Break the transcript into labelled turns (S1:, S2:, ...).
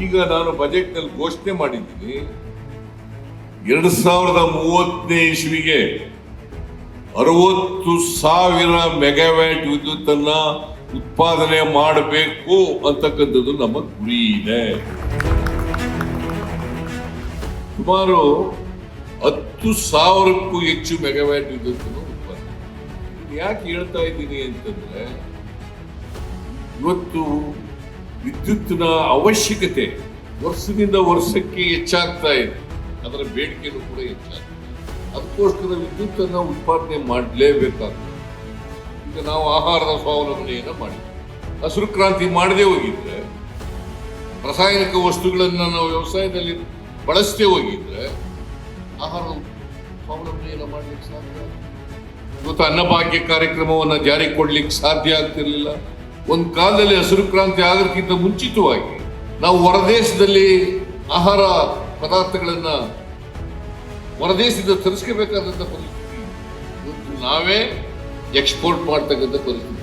S1: ಈಗ ನಾನು ಬಜೆಟ್ನಲ್ಲಿ ಘೋಷಣೆ ಮಾಡಿದ್ದೀನಿ. ಎರಡು ಸಾವಿರದ ಮೂವತ್ತನೇ ಇಸ್ವಿಗೆ ಅರವತ್ತು ಸಾವಿರ ಮೆಗಾವ್ಯಾಟ್ ವಿದ್ಯುತ್ತನ್ನ ಉತ್ಪಾದನೆ ಮಾಡಬೇಕು ಅಂತಕ್ಕಂಥದ್ದು ನಮ್ಮ ಗುರಿ ಇದೆ. ಸುಮಾರು ಹತ್ತು ಸಾವಿರಕ್ಕೂ ಹೆಚ್ಚು ಮೆಗಾವ್ಯಾಟ್ ವಿದ್ಯುತ್ತನ್ನು ಉತ್ಪಾದನೆ ಯಾಕೆ ಹೇಳ್ತಾ ಇದ್ದೀನಿ ಅಂತಂದ್ರೆ, ಇವತ್ತು ವಿದ್ಯುತ್ತಿನ ಅವಶ್ಯಕತೆ ವರ್ಷದಿಂದ ವರ್ಷಕ್ಕೆ ಹೆಚ್ಚಾಗ್ತಾ ಇದೆ. ಅದರ ಬೇಡಿಕೆಯೂ ಕೂಡ ಹೆಚ್ಚಾಗ್ತದೆ. ಅದಕ್ಕೋಸ್ಕರ ವಿದ್ಯುತ್ತನ್ನು ಉತ್ಪಾದನೆ ಮಾಡಲೇಬೇಕಾಗ್ತದೆ. ಈಗ ನಾವು ಆಹಾರದ ಸ್ವಾವಲಂಬನೆಯನ್ನು ಮಾಡಿದ್ವಿ ಹಸಿರು ಕ್ರಾಂತಿ ಮಾಡದೇ ಹೋಗಿದ್ರೆ, ರಾಸಾಯನಿಕ ವಸ್ತುಗಳನ್ನು ನಾವು ವ್ಯವಸಾಯದಲ್ಲಿ ಬಳಸದೇ ಹೋಗಿದ್ರೆ ಆಹಾರ ಸ್ವಾವಲಂಬನೆಯನ್ನು ಮಾಡಲಿಕ್ಕೆ ಸಾಧ್ಯ ಇವತ್ತು ಅನ್ನಭಾಗ್ಯ ಕಾರ್ಯಕ್ರಮವನ್ನು ಜಾರಿಗೆ ಕೊಡ್ಲಿಕ್ಕೆ ಸಾಧ್ಯ ಆಗ್ತಿರ್ಲಿಲ್ಲ. ಒಂದು ಕಾಲದಲ್ಲಿ ಹಸಿರು ಕ್ರಾಂತಿ ಆಗೋದಕ್ಕಿಂತ ಮುಂಚಿತವಾಗಿ ನಾವು ಹೊರದೇಶದಲ್ಲಿ ಆಹಾರ ಪದಾರ್ಥಗಳನ್ನ ಹೊರದೇಶದಿಂದ ತರಿಸ್ಕೋಬೇಕಾದಂಥ ಪರಿಸ್ಥಿತಿ ನಾವೇ ಎಕ್ಸ್ಪೋರ್ಟ್ ಮಾಡ್ತಕ್ಕಂಥ ಪರಿಸ್ಥಿತಿ.